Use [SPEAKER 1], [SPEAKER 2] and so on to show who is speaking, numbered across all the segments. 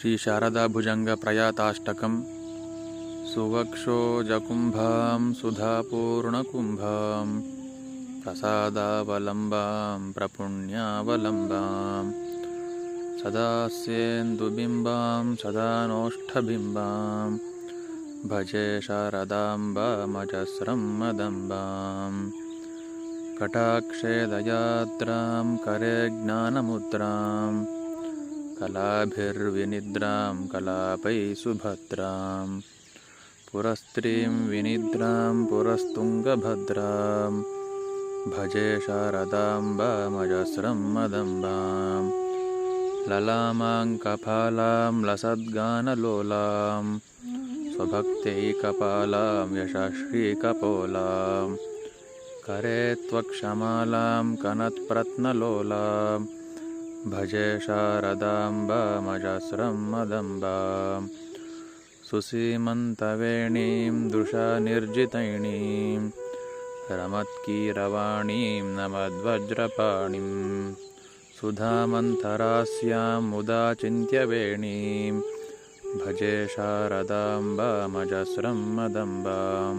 [SPEAKER 1] श्रीशारदाभुजङ्गप्रयाताष्टकं सुवक्षोजकुम्भां सुधापूर्णकुम्भां प्रसादावलम्बां प्रपुण्यावलम्बां सदास्येन्दुबिम्बां सदा नोष्ठबिम्बां भजे शारदाम्बामजस्रं मदम्बां कटाक्षे दयात्रां करे ज्ञानमुद्राम् कलाभिर्विनिद्रां कलापै सुभद्रां पुरस्त्रीं विनिद्रां पुरस्तुङ्गभद्रां भजे शारदाम्बामजस्रं मदम्बां ललामाङ्कपालां लसद्गानलोलां स्वभक्त्यैकपालां यशश्रीकपोलां करे त्वक्षमालां कनत्प्रत्नलोलाम् भजे शारदाम्बामजस्रं मदम्बां सुसीमन्तवेणीं दृशानिर्जितैणीं रमत्कीरवाणीं नमद्वज्रपाणिं सुधामन्थरास्यां मुदाचिन्त्यवेणीं भजे शारदाम्बामजस्रं मदम्बां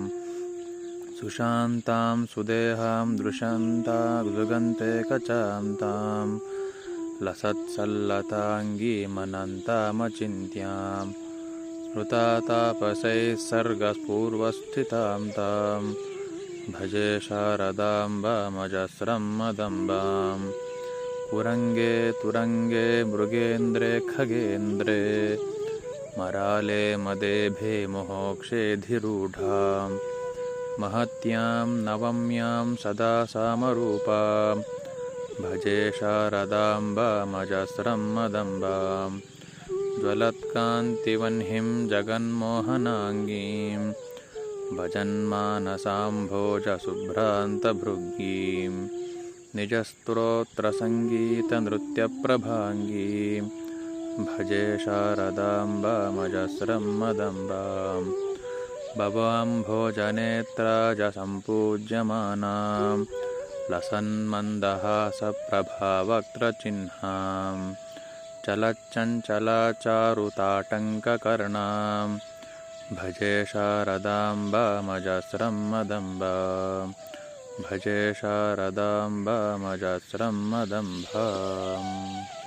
[SPEAKER 1] सुशान्तां सुदेहां दृशन्ता दुगन्ते कचां ताम् लसत्सल्लताङ्गीमनन्तामचिन्त्यां स्मृतातापसैः सर्गपूर्वस्थितां तां भजे शारदाम्बामजस्रं मदम्बां कुरङ्गे तुरङ्गे मृगेन्द्रे खगेन्द्रे। मराले मदेभे मोहोक्षेधिरूढां महत्यां नवम्यां सदा सामरूपाम्। भजे शारदाम्बामजस्रं मदम्बां ज्वलत्कान्तिवह्निं जगन्मोहनाङ्गीं भजन्मानसाम्भोजशुभ्रान्तभृङ्गीं निजस्तोत्रसङ्गीतनृत्यप्रभाङ्गीं भजे शारदाम्बामजस्रं मदम्बां भवाम्भोजनेत्राजसम्पूज्यमानाम् लसन्मन्दहासप्रभावक्त्रचिह्नां चलच्चञ्चलाचारुताटङ्ककर्णां भजे शारदाम्बामजस्रं मदम्बा। भजे शारदाम्बामजस्रं मदम्भाम्